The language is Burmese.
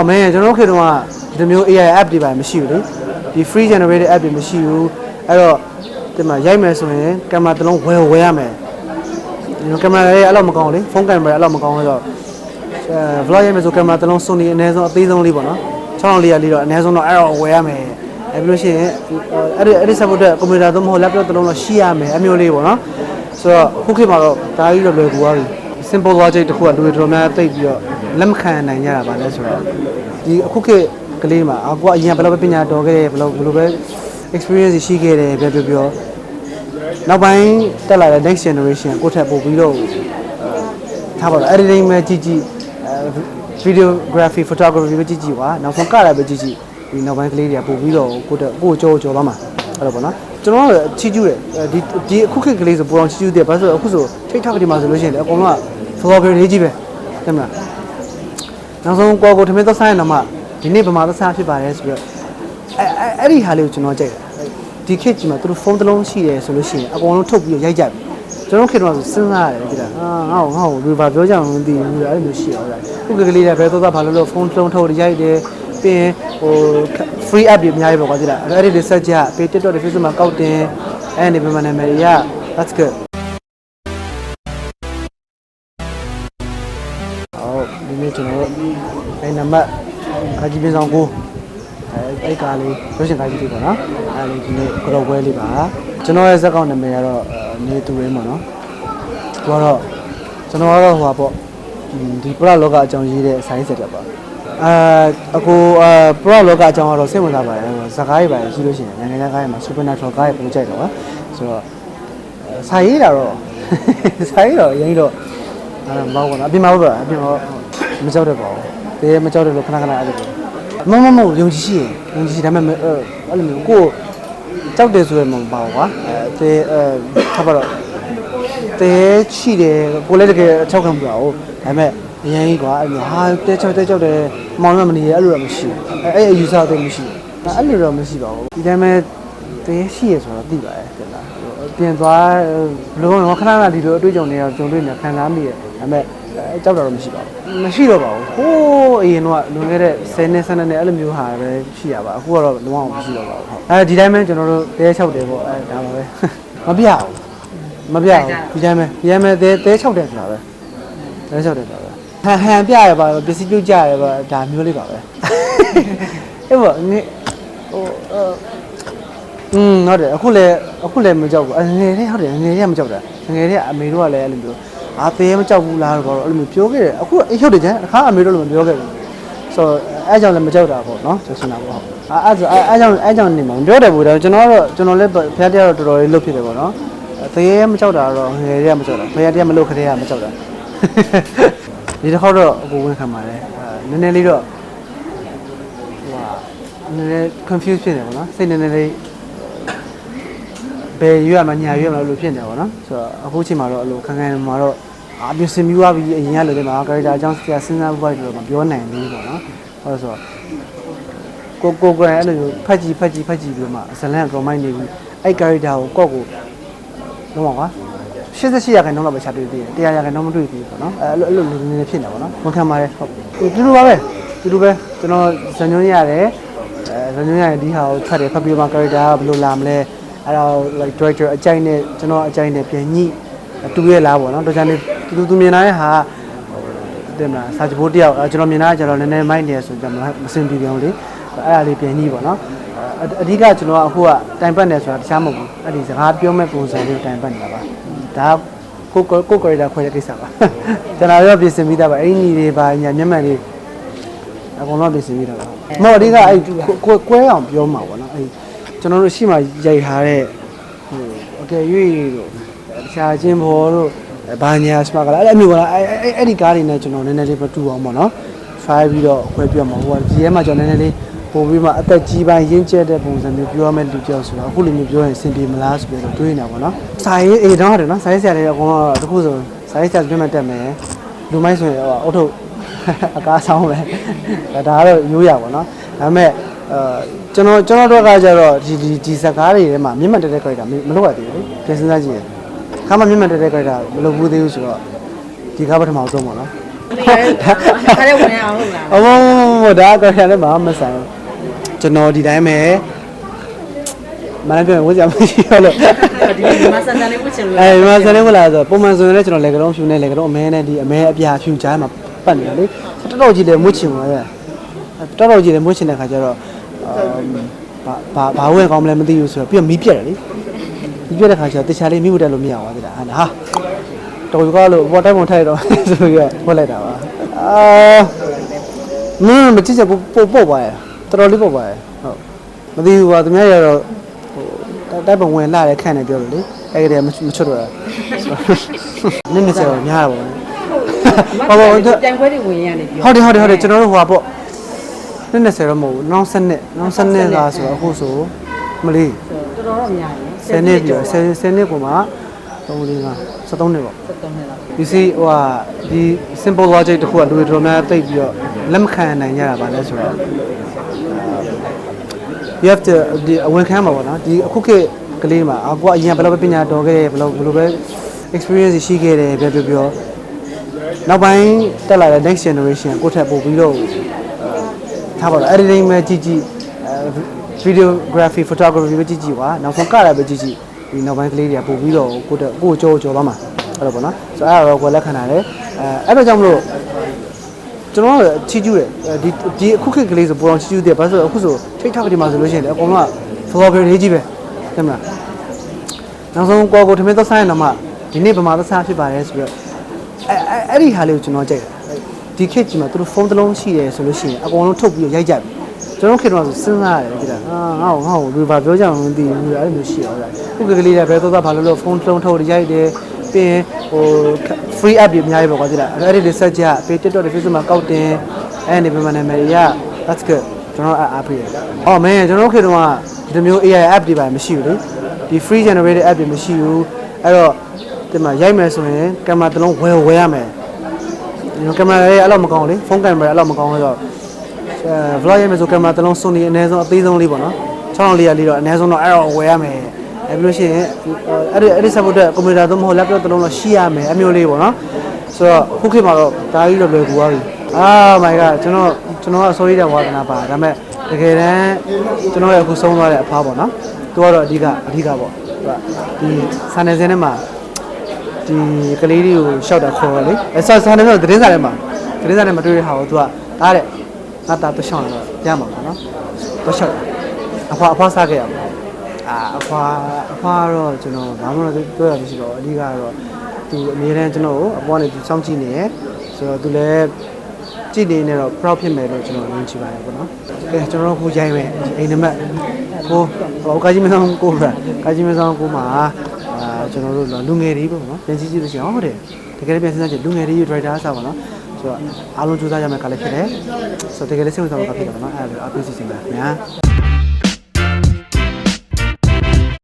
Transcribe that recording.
အော်မင်းကျွန်တော်တို့ခေတ်တုန်းကဒီမျိုး AI app တွေပါမရှိဘူးလေဒီ free generated app တွေမရှိဘူးအဲ့တော့ဒီမှာရိုက်မယ်ဆိုရင်ကင်မရာတစ်လုံးဝယ်ဝယ်ရမယ်ဒီကင်မရာရဲ့အဲ့လိုမကောင်းဘူးလေဖုန်းကင်မရာအဲ့လိုမကောင်းတော့အဲ vlog ရိုက်မယ်ဆိုကင်မရာတစ်လုံး Sony အနည်းဆုံးအသေးဆုံးလေးပေါ့နော်6400လေးတော့အနည်းဆုံးတော့အဲ့တော့ဝယ်ရမယ်အဲ့ပြီးလို့ရှိရင်အဲ့ဒီအဲ့ဒီ support တဲ့ကွန်ပျူတာသုံးမဟုတ် laptop တစ်လုံးတော့ရှိရမယ်အမျိုးလေးပေါ့နော်ဆိုတော့ခုခေတ်မှာတော့ဒါကြီးတော့လွယ်ကူသွားပြီ simple logic တခုကလူတွေတော်တော်များများသိပ်ပြီးတော့ လက်မခံနိုင်ကြတာပါလဲဆိုတော့ဒီအခုခေတ်ကလေးမှာအကူကအရင်ဘယ်လိုပဲပညာတော်ခဲ့တယ်ဘယ်လိုဘယ်လိုပဲ experience ရှိခဲ့တယ်ပြောပြောပြောနောက်ပိုင်းတက်လာတဲ့ next generation ကိုယ့်ထက်ပိုပြီးတော့ထားပါတော့ editing ပဲကြည့်ကြည့်အဲ videography photography ပဲကြည့်ကြည့်ကွာနောက်ဆုံးကရပဲကြည့်ကြည့်ဒီနောက်ပိုင်းကလေးတွေကပိုပြီးတော့ကိုယ့်တက်ကိုယ့်ကြောကြောသွားမှာအဲ့လိုပေါ့နော်ကျွန်တော်တို့ချီးကျူးတယ်ဒီဒီအခုခေတ်ကလေးဆိုပူအောင်ချီးကျူးတယ်ဘာလို့လဲဆိုတော့အခုဆို TikTok ဒီမှာဆိုလို့ရှိရင်လည်းအကုန်လုံးက vlogger တွေကြီးပဲသိမလား နောက်ဆုံးကိုကိုထမင်းသက်ဆိုင်တော့မှဒီနေ့ဗမာသက်ဆိုင်ဖြစ်ပါတယ်ဆိုပြီးတော့အဲအဲအဲ့ဒီဟာလေးကိုကျွန်တော်ကြိုက်တယ်ဒီခေတ်ကြီးမှာသူတို့ဖုန်းတစ်လုံးရှိတယ်ဆိုလို့ရှိရင်အကုန်လုံးထုတ်ပြီးတော့ရိုက်ကြပြီကျွန်တော်ခေတ်တော့ဆိုစဉ်းစားရတယ်ကြည့်လားအာငါ့ကိုငါ့ကိုဒီဘာပြောကြအောင်မသိဘူးအဲ့လိုမျိုးရှိအောင်လားခုကကလေးတွေဘယ်တော့သာဘာလို့လို့ဖုန်းတစ်လုံးထုတ်ရိုက်တယ်ပြီးရင်ဟို free app တွေအများကြီးပေါ့ကွာကြည့်လားအဲ့ဒီတွေဆက်ကြပြီး TikTok တွေ Facebook မှာကောက်တင်အဲ့ဒီဘယ်မှာနာမည်တွေက that's good အဲနံပါတ်ကာကြီးပြင်ဆောင်ကိုအဲအဲ့ကားလေးရုပ်ရှင်ကားကြီးလေးပေါ့နော်အဲလေးဒီနေ့ကရောပွဲလေးပါကျွန်တော်ရဲ့ဇက်ကောင်နာမည်ကတော့နေသူရင်းပေါ့နော်သူကတော့ကျွန်တော်ကတော့ဟိုပါပေါ့ဒီပရလောကအကြောင်းရေးတဲ့ဆိုင်းဆက်တယ်ပေါ့အာအကိုအာပရလောကအကြောင်းကတော့စိတ်ဝင်စားပါတယ်ဇာတ်ကားတွေပါရှိလို့ရှိရင်နိုင်ငံခြားကားတွေမှာ supernatural ကားတွေပုံကြိုက်တော့ဆိုတော့စာရေးတာတော့စာရေးတော့အရင်တော့အဲ့ဒါမဟုတ်ဘူးနော်အပြင်မှာဟုတ်ပါအပြင်မှာမကြောက်တတ်ပါဘူး တကယ်မကြောက်တယ်လို့ခဏခဏအဲ့လိုမမမယုံကြည်ရှိရင်ယုံကြည်ရှိဒါပေမဲ့အဲ့လိုမျိုးကိုကြောက်တယ်ဆိုရမှာမပါဘူးကွာအဲတဲအဲထားပါတော့တဲရှိတယ်ကိုလည်းတကယ်အချောက်ခံပြပါဦးဒါပေမဲ့အရင်ကြီးကွာအဲ့လိုဟာတဲချောက်တဲချောက်တယ်မောင်ရမနေရအဲ့လိုတော့မရှိဘူးအဲ့အဲ့အယူဆတော့မရှိဘူးအဲ့လိုတော့မရှိပါဘူးဒီတိုင်းမဲ့တဲရှိရဆိုတော့သိပါတယ်တဲ့လားပြင်သွားဘလို့တော့ခဏခဏဒီလိုအတွေ့အကြုံတွေတော့ကြုံတွေ့နေခံစားမိရဒါပေမဲ့အဲ ကြောက်တာတော့မရှိပါဘူးမရှိတော့ပါဘူးဟိုးအရင်တော့လွန်ခဲ့တဲ့10နှစ်12နှစ်အဲ့လိုမျိုးဟာပဲရှိရပါအခုကတော့လုံးဝမရှိတော့ပါဘူးဟုတ်အဲဒီတိုင်းပဲကျွန်တော်တို့တဲ6တယ်ပေါ့အဲဒါပါပဲမပြဘူးမပြဘူးဒီတိုင်းပဲဒီတိုင်းပဲတဲတဲ6တယ်ဆိုတာပဲတဲ6တယ်ဆိုတာပဲဟန်ဟန်ပြရပါပစ္စည်းပြုတ်ကြရပါဒါမျိုးလေးပါပဲအဲ့ပေါ့ငေဟိုอืมဟုတ်တယ်အခုလည်းအခုလည်းမကြောက်ဘူးအငယ်လေးဟုတ်တယ်ငယ်လေးကမကြောက်တာငယ်လေးကအမေတို့ကလည်းအဲ့လိုမျိုး အာသေးမကြောက်ဘူးလားတော့အဲ့လိုမျိုးပြောခဲ့တယ်အခုအေးဟုတ်တယ်ကျန်အခါအမေတို့လည်းမပြောခဲ့ဘူးဆိုတော့အဲကြောင့်လည်းမကြောက်တာပေါ့နော်ဆိုရှင်တာပေါ့ဟုတ်အဲအဲအဲကြောင့်အဲကြောင့်နေမှာမပြောတယ်ဘူးဒါကျွန်တော်ကတော့ကျွန်တော်လည်းဖះတရားတော့တော်တော်လေးလွတ်ဖြစ်တယ်ပေါ့နော်သေးမကြောက်တာတော့ငယ်လေးကမကြောက်တာဖះတရားမလွတ်ခတဲ့ကမကြောက်တာဒီတစ်ခေါက်တော့အကူဝင်ခံပါတယ်အဲနည်းနည်းလေးတော့ဟိုဟာနည်းနည်း confuse ဖြစ်နေပေါ့နော်စိတ်နည်းနည်းလေး ဘယ်ရွရမှာညာရွရမှာလို့ဖြစ်နေပါတော့ဆိုတော့အခုချိန်မှာတော့အဲ့လိုခန်းခန်းမှာတော့အပြင်စင်မြူသွားပြီးအရင်ကလိုတဲ့မှာကာရီတာအကြောင်းဆရာစဉ်းစားဖို့ပဲတော့မပြောနိုင်ဘူးပေါ့နော်ဟုတ်ဆိုတော့ကိုကိုကိုအဲ့လိုဖက်ကြီးဖက်ကြီးဖက်ကြီးပြီးမှဇလန်ကမိုင်းနေပြီးအဲ့ကာရီတာကိုကော့ကိုလုံးဝကွာ88ရာခိုင်နှုန်းလောက်ပဲချတွေ့သေးတယ်100ရာခိုင်နှုန်းမတွေ့သေးဘူးပေါ့နော်အဲ့လိုအဲ့လိုလူနေဖြစ်နေပါတော့ဝန်ခံပါတယ်ဟုတ်တူတူပါပဲတူတူပဲကျွန်တော်ဇန်ညွှန်းရတယ်အဲဇန်ညွှန်းရရင်ဒီဟာကိုထွက်တယ်ဖတ်ပြီးမှကာရီတာကဘယ်လိုလာမလဲ အဲ့တော့ like director အကြိုက်နဲ့ကျွန်တော်အကြိုက်နဲ့ပြန်ညှိတူရဲ့လားပေါ့နော်တော့ကြနေတူတူမြင်လာတဲ့ဟာတင်မလားစာချဖို့တယောက်ကျွန်တော်မြင်လာကြတော့နည်းနည်းမိုက်နေဆိုတော့မစင်ပြေပြောင်းလေအဲ့ဒါလေးပြန်ညှိပေါ့နော်အဓိကကျွန်တော်ကအခုကတိုင်ပတ်နေဆိုတာတခြားမဟုတ်ဘူးအဲ့ဒီစကားပြောမဲ့ပုံစံလေးတိုင်ပတ်နေတာပါဒါကိုကိုကိုကိုရီတာခွဲတဲ့ကိစ္စပါကျွန်တော်ရောပြင်ဆင်ပြီးသားပါအဲ့ဒီညီတွေပါညာမျက်မှန်လေးအကုန်လုံးပြင်ဆင်ပြီးသားပါမဟုတ်အဓိကအဲ့ကိုကွဲအောင်ပြောမှာပေါ့နော်အဲ့ ကျွန်တော်တို့ရှိမှရိုက်ထားတဲ့ဟိုအကယ်၍တို့တခြားချင်းဘောတို့ဘာညာစပါကလည်းအဲ့လိုမျိုးကအဲ့အဲ့အဲ့ဒီကားတွေနဲ့ကျွန်တော်နည်းနည်းလေးမတူအောင်ပေါ့နော် try ပြီးတော့ခွဲပြမှာဟိုကဒီထဲမှာကျွန်တော်နည်းနည်းလေးပို့ပြီးမှအသက်ကြီးပိုင်းရင့်ကျက်တဲ့ပုံစံမျိုးပြောရမယ့်လူကြောက်ဆိုတော့အခုလိုမျိုးပြောရင်အဆင်ပြေမလားဆိုပြီးတော့တွေးနေတာပေါ့နော်စာရေးအေးတော့တယ်နော်စာရေးဆရာတွေအကုန်လုံးတခုဆိုစာရေးဆရာပြင်မှတက်မယ်လူမိုင်းဆိုရင်ဟိုအုတ်ထုတ်အကားဆောင်ပဲဒါကတော့ရိုးရပါတော့ဒါပေမဲ့ အဲကျွန်တော်ကျွန်တော်တို့ကကြတော့ဒီဒီဒီစကားတွေထဲမှာမြင့်မှတ်တဲ့တဲ့ character မလုပ်ရသေးဘူးလေပြန်စဉ်းစားကြည့်ရင်ခါမှမြင့်မှတ်တဲ့တဲ့ character မလုပ်ဘူးသေးဘူးဆိုတော့ဒီကားပထမဆုံးပေါ့နော်နေရဲခါရဲဝင်အောင်လုပ်လာအမမဒါကရလည်းမမဆိုင်ကျွန်တော်ဒီတိုင်းပဲမနက်ပြန်ဝတ်ကြမရှိတော့လို့ဒီဒီမှာစံစံလေးဝှချင်လို့အဲဒီမှာဆယ်နေဝလာဆိုပုံမှန်ဆိုရင်လည်းကျွန်တော်လေကလုံးဖြူနေလေကလုံးအမဲနဲ့ဒီအမဲအပြာဖြူကြားမှာပတ်နေတယ်လေတော်တော်ကြီးလေမွတ်ချင်ပါရဲ့တော်တော်ကြီးလေမွတ်ချင်တဲ့ခါကျတော့ ဘာဘာဘာဝဲကောင်းမလဲမသိဘူးဆိုတော့ပြီးတော့မီးပြက်တယ်လေမီးပြက်တဲ့ခါကျတော့တခြားလေးမီးဝတ်တက်လို့မရပါသေးတာဟာဟာတော်ယူကားလို့ဘောတိုင်းပုံထိုက်တော့ဆိုပြီးတော့ဝတ်လိုက်တာပါအာမင်းမကြည့်ချက်ပို့ပို့ပါရဲ့တော်တော်လေးပို့ပါရဲ့ဟုတ်မသိဘူးကွာသူများရတော့ဟိုတိုက်ပုံဝင်လာတဲ့ခန့်နေပြောလို့လေအဲ့ဒီကမချွတ်တော့နည်းနည်းစေတော့များတာပေါ့ဘာဘာပြန်ခွဲတွေဝင်ရနေပြောဟုတ်တယ်ဟုတ်တယ်ဟုတ်တယ်ကျွန်တော်တို့ဟိုပါပေါ့ နည်းနည်းစေတော့မဟုတ်ဘူးနောက်ဆက်နှစ်နောက်ဆက်နှစ်လားဆိုတော့အခုဆိုမလေးတော်တော်တော့များတယ်10နှစ်ပြ10 10နှစ်ကိုမှ3 4 5 73နှစ်ပေါ့73နှစ်လောက်ဒီစီဟိုဟာဒီ simple logic တခုကလူတွေတော်တော်များတိတ်ပြီးတော့လက်မခံနိုင်ကြတာပါလဲဆိုတော့ you have to ဒီအဝင်ခံမှာပေါ့နော်ဒီအခုခေတ်ကလေးမှာအကွာအရင်ဘယ်လိုပဲပညာတော်ခဲ့တယ်ဘယ်လိုဘယ်လိုပဲ experience ရှိခဲ့တယ်ပြောပြောပြောနောက်ပိုင်းတက်လာတဲ့ next generation ကိုယ့်ထက်ပိုပြီးတော့ ထားပါတော့ editing ပဲကြည့်ကြည့်အဲ videography photography ပဲကြည့်ကြည့်ကွာနောက်ဆုံးကရပဲကြည့်ကြည့်ဒီနောက်ပိုင်းကလေးတွေကပိုပြီးတော့ကိုယ့်တက်ကိုယ့်ကြောကြောသွားမှာအဲ့လိုပေါ့နော်ဆိုတော့အဲ့ဒါတော့ကိုယ်လက်ခံရတယ်အဲအဲ့တော့ကြောင့်မလို့ကျွန်တော်ကချီးကျူးတယ်အဲဒီဒီအခုခေတ်ကလေးဆိုပူအောင်ချီးကျူးတယ်ဘာလို့လဲဆိုတော့အခုဆို TikTok ဒီမှာဆိုလို့ရှိရင်လည်းအကုန်လုံးက follower တွေကြီးပဲသိမလားနောက်ဆုံးကိုကိုထမင်းသက်ဆိုင်တော့မှဒီနေ့ဗမာသက်ဆိုင်ဖြစ်ပါတယ်ဆိုတော့အဲအဲအဲ့ဒီဟာလေးကိုကျွန်တော်ကြိုက်တယ် ဒီခေတ်ကြီးမှာသူတို့ဖုန်းတစ်လုံးရှိတယ်ဆိုလို့ရှိရင်အကုန်လုံးထုတ်ပြီးရိုက်ကြပြီကျွန်တော်ခေတ်တော့ဆိုစဉ်းစားရတယ်ကြည့်တာဟာငါ့ကိုငါ့ကိုလူဘာပြောကြအောင်မသိဘူးအဲ့လိုမျိုးရှိအောင်လားခုကလေးတွေဘယ်တော့ဘာလို့လို့ဖုန်းတစ်လုံးထုတ်ရိုက်တယ်ပြီးရင်ဟို free app တွေအများကြီးပေါ့ကွာကြည့်လားအဲ့ဒီတွေဆက်ကြပေး TikTok တွေ Facebook မှာကောက်တင်အဲ့ဒီဘယ်မှာနာမည်တွေက that's good ကျွန်တော်အားပေးတယ်။အော်မင်းကျွန်တော်ခေတ်တုန်းကဒီလိုမျိုး AI app တွေပါမရှိဘူးလေ။ဒီ free generated app တွေမရှိဘူး။အဲ့တော့ဒီမှာရိုက်မယ်ဆိုရင်ကင်မရာတစ်လုံးဝယ်ဝယ်ရမယ်။ ဒီကင်မရာလေးအဲ့လောက်မကောင်းလေ။ဖုန်းကင်မရာအဲ့လောက်မကောင်းလို့ဆိုတော့အဲ vlog ရိုက်မယ်ဆိုကင်မရာတစ်လုံး Sony အနည်းဆုံးအသေးဆုံးလေးပေါ့နော်။6400လေးတော့အနည်းဆုံးတော့အဲ့တော့ဝယ်ရမယ်။အဲ့ပြီးလို့ရှိရင်အဲ့ဒီအဲ့ဒီ support တဲ့ကွန်ပျူတာသုံးမဟုတ် laptop တစ်လုံးတော့ရှိရမယ်အမျိုးလေးပေါ့နော်။ဆိုတော့ခုခေတ်မှာတော့ဒါကြီးတော့လွယ်ကူသွားပြီ။ Ah my god ကျွန်တော်ကျွန်တော်က sorry တဲ့ဝါသနာပါဒါပေမဲ့တကယ်တမ်းကျွန်တော်ရဲ့အခုဆုံးသွားတဲ့အဖားပေါ့နော်သူကတော့အဓိကအဓိကပေါ့သူကဒီစာနယ်ဇင်းထဲမှာ ဒီကလေးလေးကိုရှောက်တာခေါ်တော့လေအဲစာစာနယ်ဇင်းသတင်းစာထဲမှာသတင်းစာထဲမှာတွေ့ရတဲ့ဟာကိုသူကတားတဲ့ငါတာတော့ရှောက်တော့ရမှာပေါ့နော်တော့ရှောက်အဖွာအဖွာစားခဲ့ရမှာအာအဖွာအဖွာကတော့ကျွန်တော်ဘာမှမပြောရမရှိတော့အဓိကတော့သူအမြဲတမ်းကျွန်တော်ကိုအပွားနဲ့သူစောင့်ကြည့်နေရယ်ဆိုတော့သူလည်းကြည့်နေနေတော့ proud ဖြစ်မယ်လို့ကျွန်တော်ယုံကြည်ပါတယ်ပေါ့နော်။ကဲကျွန်တော်တို့ခုရိုက်မယ်အိမ်နံပါတ်ကိုဟိုကာကြီးမဆောင်ကိုပါကာကြီးမဆောင်ကိုမှာအာ ကျွန်တော်တို့လူငယ်တွေပေါ့နော်။ပြန်ကြည့်ကြည့်လို့ရှိရင်ဟုတ်တယ်။တကယ်လည်းပြန်စဉ်းစားကြည့်လူငယ်တွေ driver ဆောက်ပါနော်။ဆိုတော့အားလုံးစူးစမ်းရမယ်ကလည်းဖြစ်တယ်။ဆိုတော့တကယ်လည်းစိတ်ဝင်စားဖို့ကဖြစ်တယ်ပေါ့နော်။အဲ့ဒါလိုအပီးစီစဉ်ပါခင်ဗျာ။